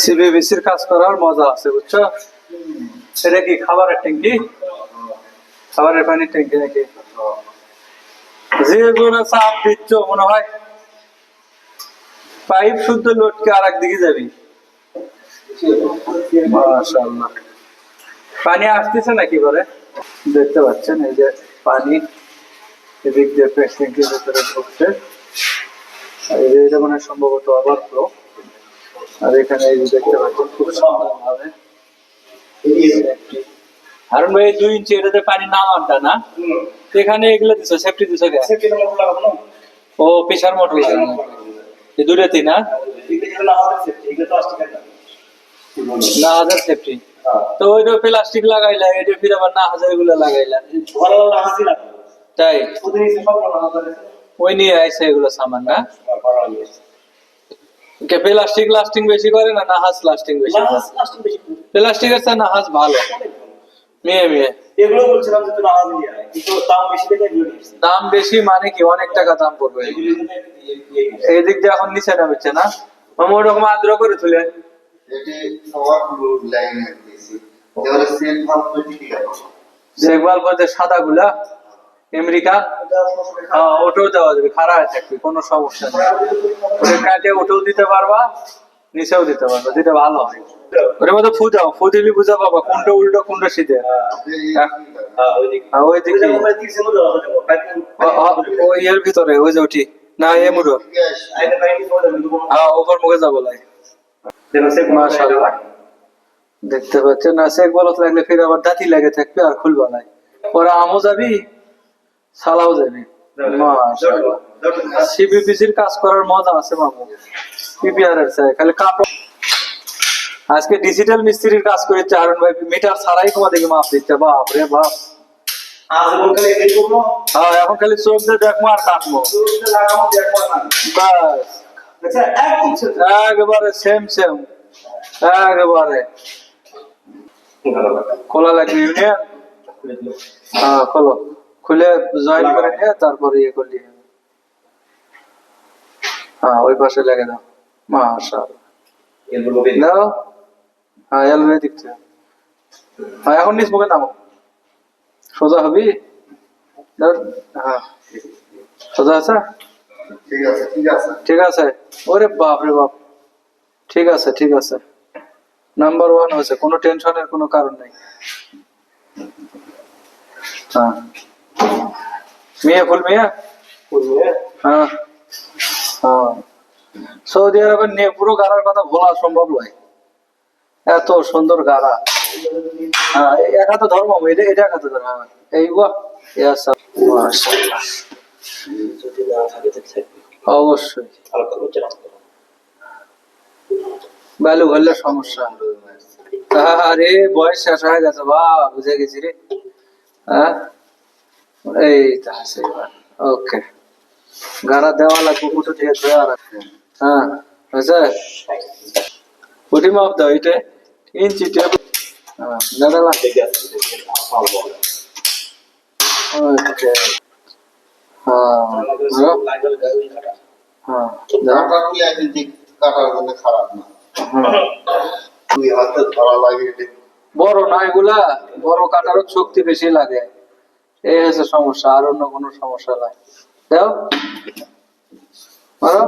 সিবিবিসির কাজ করার মজা আছে, বুঝছ? সেটা কি খাবারের ট্যাঙ্কি? খাবারের পানির ট্যাঙ্কি নাকি? যে জোরে চাপ দিচ্ছ, মনে হয় পাইপ শুদ্ধ লটকে আর একদিকে যাবি। পানি আসতেছে নাকি করে দেখতে পাচ্ছেন, এই যে পানি এদিক দিয়ে পেট ট্যাঙ্কির ভিতরে ঢুকছে। এটা মানে সম্ভবত আবার ফ্লো আর এখানে এই যে দেখতে পাচ্ছেন খুব সুন্দর ভাবে। হারুন ভাই এই দুই ইঞ্চি এটাতে পানি নামানটা না? তো এখানে এগুলো দিছো সেফটি দিছো কে? ও প্রেশার মোটর লাগানো এই দুটাতেই না? না হাজার সেফটি তো ওইটা প্লাস্টিক লাগাইলা এটা ফির আবার না হাজারগুলো লাগাইলা। তাই? ওই নিয়ে আইসে এগুলো সামান না? কে প্লাস্টিক লাস্টিং বেশি করে না নাহাজ লাস্টিং বেশি করে? প্লাস্টিকের চেয়ে নাহাজ ভালো। মেয়ে মেয়ে। এগুলো বলছিলাম যে নিয়ে কিন্তু দাম বেশি এগুলো দাম বেশি মানে কি? অনেক টাকা দাম পড়বে। এই দিক দিয়ে এখন নিচে নামছে না? মামা ওরকম আদ্র করে তুলে। এটি সবগুলো লাইনে দিয়েছি। এবারে সেল ভাব তৈরি কি গেল দেখভাল করতে সাদা গুলা আমেরিকা দেওয়া যাবে থাকবে কোনো সমস্যা নেই। কাটে দিতে পারবা নিচেও দিতে পারবা যেটা ভালো হয়। ফু দিলে বুঝা পাবা কোনটা উল্টো কোনটা হ্যাঁ, আছে ভিতরে ওই যে না এ মুড়ো। হ্যাঁ ওপর মুখে যাব। দেখতে পাচ্ছেন না সে বলত লাগলে ফির আবার দাঁতি লাগে থাকবে আর খুলবা নাই। ওরা আমও যাবি? সালাও মাশাআল্লাহ। সিবিপিসির কাজ করার মজা আছে মামু। পিপিআর এর চাই খালি কাপড় আজকে ডিজিটাল মিস্ত্রির কাজ করেছে আরুন ভাই মিটার ছাড়াই তোমার দিকে মাপ দিচ্ছে বাপ। রে বাপ হ্যাঁ এখন খালি চোখ দিয়ে দেখব আর কাটবো। বাস। একেবারে সেম সেম একেবারে। খোলা লাগবে ইউনিয়ন? হ্যাঁ খোলো। খুলে জয়েন করে নিয়ে তারপরে ইয়ে করলি। হ্যাঁ ওই পাশে লেগে দাও মাশাআল্লাহ। দাও। হ্যাঁ এলবে হ্যাঁ এখন মুখে নামো। সোজা হবি? হ্যাঁ। সোজা ঠিক আছে আছে। ঠিক আছে। ওরে বাপ রে বাপ। ঠিক আছে ঠিক আছে। নাম্বার ওয়ান হয়েছে। কোনো টেনশনের কোনো কারণ নেই। হ্যাঁ। মেয়ে ফুল মেয়ে? হ্যাঁ। হ্যাঁ সৌদি আরবের নিয়ে পুরো গাড়ার কথা বলা সম্ভব নয়। এত সুন্দর গাড়া। হ্যাঁ এই এক হাতে ধর্ম এটা এটা এক হাতে ধর্ম। এই বাহ। অবশ্যই। বালু সমস্যা। আরে বয়স শেষ হয়ে গেছে বা বুঝে গেছি রে। হ্যাঁ? হ্যাঁ হ্যাঁ হ্যাঁ। বড় না এগুলা বড় কাটারও শক্তি বেশি লাগে। এই হচ্ছে সমস্যা আর অন্য কোনো সমস্যা নাই। দেখো হ্যাঁ